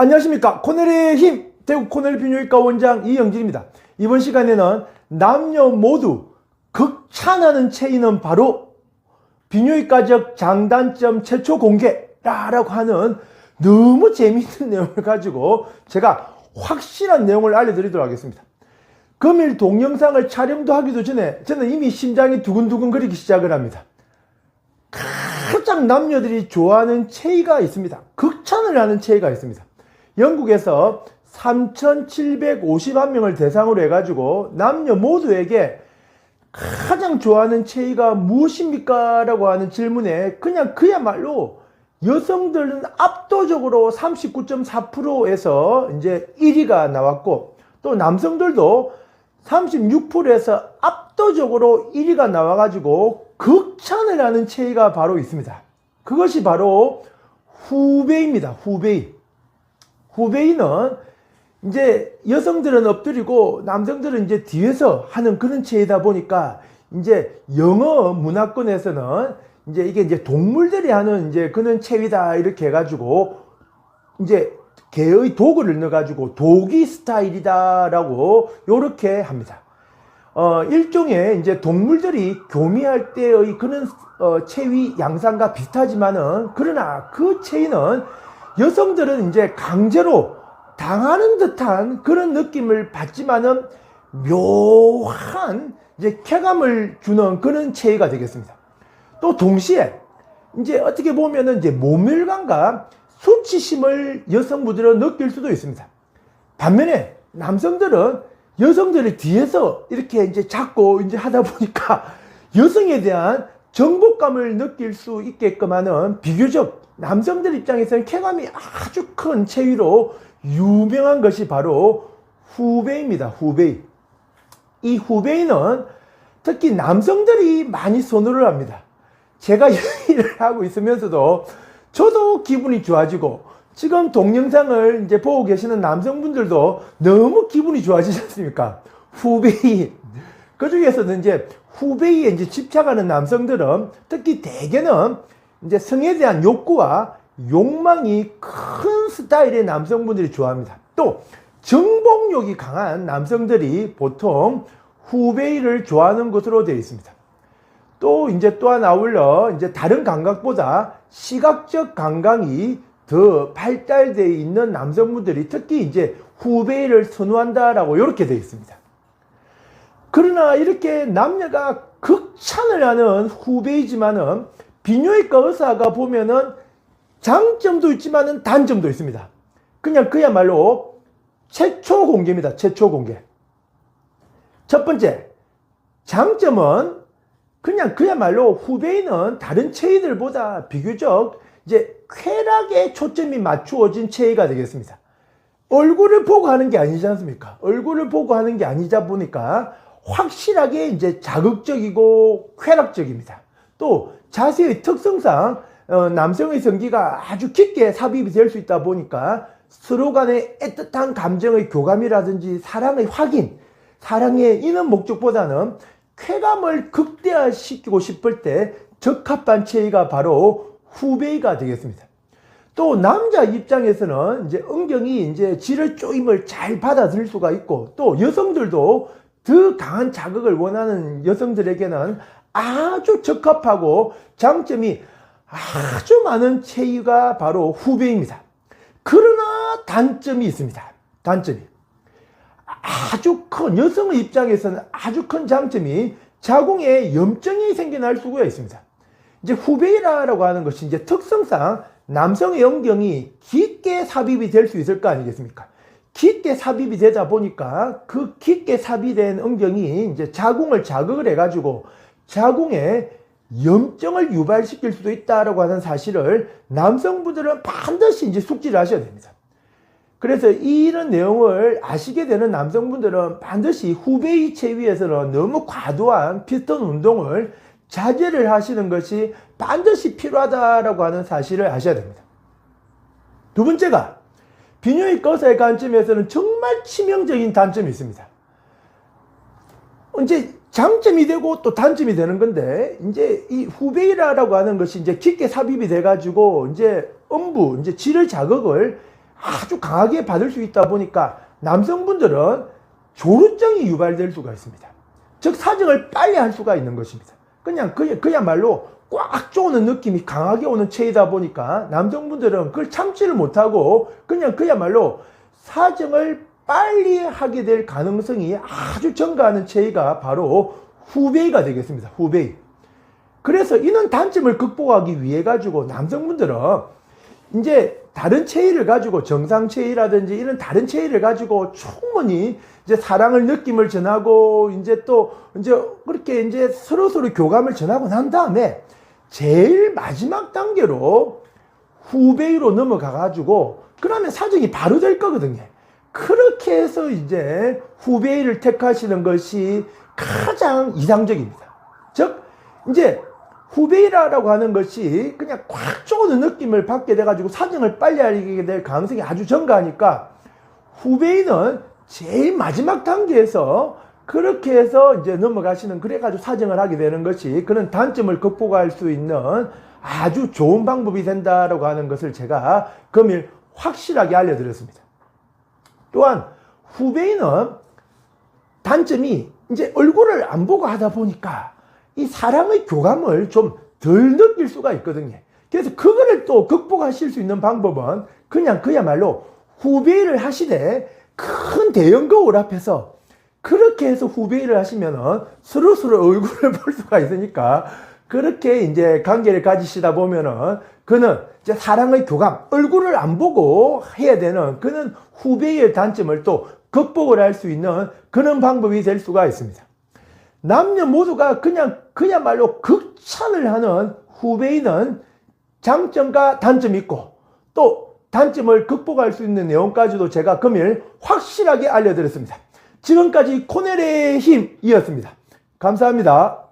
안녕하십니까 코넬의 힘 대구 코넬 비뇨기과 원장 이영진입니다 이번 시간에는 남녀 모두 극찬하는 체인은 바로 비뇨기과적 장단점 최초 공개라고 하는 너무 재미있는 내용을 가지고 제가 확실한 내용을 알려드리도록 하겠습니다 금일 동영상을 촬영도 하기도 전에 저는 이미 심장이 두근두근 거리기 시작을 합니다 가장 남녀들이 좋아하는 체위가 있습니다. 극찬을 하는 체위가 있습니다. 영국에서 3,751명을 대상으로 해가지고 남녀 모두에게 가장 좋아하는 체위가 무엇입니까? 라고 하는 질문에 그냥 그야말로 여성들은 압도적으로 39.4%에서 이제 1위가 나왔고 또 남성들도 36%에서 압도적으로 1위가 나와가지고 극찬을 하는 체위가 바로 있습니다. 그것이 바로 후베이입니다. 후베이. 후베이는 이제 여성들은 엎드리고 남성들은 이제 뒤에서 하는 그런 체이다 보니까 이제 영어 문화권에서는 이제 이게 이제 동물들이 하는 이제 그런 체위다 이렇게 해가지고 이제 개의 도구를 넣어가지고 도기 스타일이다라고 요렇게 합니다. 어, 일종의 이제 동물들이 교미할 때의 그런 어, 체위 양상과 비슷하지만은 그러나 그 체위는 여성들은 이제 강제로 당하는 듯한 그런 느낌을 받지만은 묘한 이제 쾌감을 주는 그런 체위가 되겠습니다. 또 동시에 이제 어떻게 보면은 이제 모멸감과 수치심을 여성분들은 느낄 수도 있습니다. 반면에 남성들은 여성들을 뒤에서 이렇게 이제 잡고 이제 하다 보니까 여성에 대한 정복감을 느낄 수 있게끔 하는 비교적 남성들 입장에서는 쾌감이 아주 큰 체위로 유명한 것이 바로 후베이입니다. 후베이. 이 후베이는 특히 남성들이 많이 선호를 합니다. 제가 일을 하고 있으면서도 저도 기분이 좋아지고 지금 동영상을 이제 보고 계시는 남성분들도 너무 기분이 좋아지지 않습니까? 후베이. 그 중에서는 이제 후베이에 이제 집착하는 남성들은 특히 대개는 이제 성에 대한 욕구와 욕망이 큰 스타일의 남성분들이 좋아합니다. 또 정복욕이 강한 남성들이 보통 후베이를 좋아하는 것으로 되어 있습니다. 또 이제 또한 아울러 이제 다른 감각보다 시각적 감각이 더 발달되어 있는 남성분들이 특히 이제 후베이를 선호한다라고 이렇게 되어 있습니다. 그러나 이렇게 남녀가 극찬을 하는 후베이지만은 비뇨기과 의사가 보면은 장점도 있지만은 단점도 있습니다. 그냥 그야말로 최초 공개입니다. 최초 공개. 첫 번째, 장점은 그냥 그야말로 후베이는 다른 체이들보다 비교적 이제 쾌락에 초점이 맞추어진 체이가 되겠습니다. 얼굴을 보고 하는 게 아니지 않습니까? 얼굴을 보고 하는 게 아니자 보니까 확실하게 이제 자극적이고 쾌락적입니다. 또 자세의 특성상 어, 남성의 성기가 아주 깊게 삽입이 될 수 있다 보니까 서로 간의 애틋한 감정의 교감이라든지 사랑의 확인, 사랑의 이는 목적보다는 쾌감을 극대화시키고 싶을 때 적합한 체위가 바로 후베이가 되겠습니다. 또 남자 입장에서는 이제 은경이 이제 질의 쪼임을 잘 받아들일 수가 있고 또 여성들도 더 강한 자극을 원하는 여성들에게는 아주 적합하고 장점이 아주 많은 체위가 바로 후배입니다. 그러나 단점이 있습니다. 단점이. 아주 큰, 여성의 입장에서는 아주 큰 장점이 자궁에 염증이 생겨날 수가 있습니다. 이제 후베이라고 하는 것이 이제 특성상 남성의 영경이 깊게 삽입이 될 수 있을 거 아니겠습니까? 깊게 삽입이 되다 보니까 그 깊게 삽입된 음경이 이제 자궁을 자극을 해가지고 자궁에 염증을 유발시킬 수도 있다라고 하는 사실을 남성분들은 반드시 이제 숙지를 하셔야 됩니다. 그래서 이런 내용을 아시게 되는 남성분들은 반드시 후베이 체 위에서는 너무 과도한 피스톤 운동을 자제를 하시는 것이 반드시 필요하다라고 하는 사실을 아셔야 됩니다. 두 번째가 비뇨기과 의사의 관점에서는 정말 치명적인 단점이 있습니다. 이제 장점이 되고 또 단점이 되는 건데 이제 이 후베이라라고 하는 것이 이제 깊게 삽입이 돼 가지고 이제 음부 이제 질을 자극을 아주 강하게 받을 수 있다 보니까 남성분들은 조루증이 유발될 수가 있습니다. 즉 사정을 빨리 할 수가 있는 것입니다. 그냥 그, 그야말로 꽉 쪼는 느낌이 강하게 오는 체이다 보니까 남성분들은 그걸 참지를 못하고 그냥 그야말로 사정을 빨리 하게 될 가능성이 아주 증가하는 체이가 바로 후베이가 되겠습니다. 후베이. 그래서 이런 단점을 극복하기 위해 가지고 남성분들은 이제 다른 체위를 가지고 정상 체위라든지 이런 다른 체위를 가지고 충분히 이제 사랑을 느낌을 전하고 이제 또 이제 그렇게 이제 서로 서로 교감을 전하고 난 다음에 제일 마지막 단계로 후베이로 넘어가 가지고 그러면 사정이 바로 될 거거든요. 그렇게 해서 이제 후베이를 택하시는 것이 가장 이상적입니다. 즉 이제 후베이라라고 하는 것이 그냥 꽉 쪼는 느낌을 받게 돼가지고 사정을 빨리 알게 될 가능성이 아주 증가하니까 후베이는 제일 마지막 단계에서 그렇게 해서 이제 넘어가시는 그래가지고 사정을 하게 되는 것이 그런 단점을 극복할 수 있는 아주 좋은 방법이 된다라고 하는 것을 제가 금일 확실하게 알려드렸습니다. 또한 후베이는 단점이 이제 얼굴을 안 보고 하다 보니까 이 사랑의 교감을 좀 덜 느낄 수가 있거든요. 그래서 그거를 또 극복하실 수 있는 방법은 그냥 그야말로 후베이를 하시되 큰 대형 거울 앞에서 그렇게 해서 후베이를 하시면은 서로 서로 얼굴을 볼 수가 있으니까 그렇게 이제 관계를 가지시다 보면은 그는 이제 사랑의 교감, 얼굴을 안 보고 해야 되는 그는 후베이의 단점을 또 극복을 할 수 있는 그런 방법이 될 수가 있습니다. 남녀 모두가 그냥 그야말로 극찬을 하는 후베이는 장점과 단점이 있고 또 단점을 극복할 수 있는 내용까지도 제가 금일 확실하게 알려드렸습니다. 지금까지 코넬의 힘이었습니다. 감사합니다.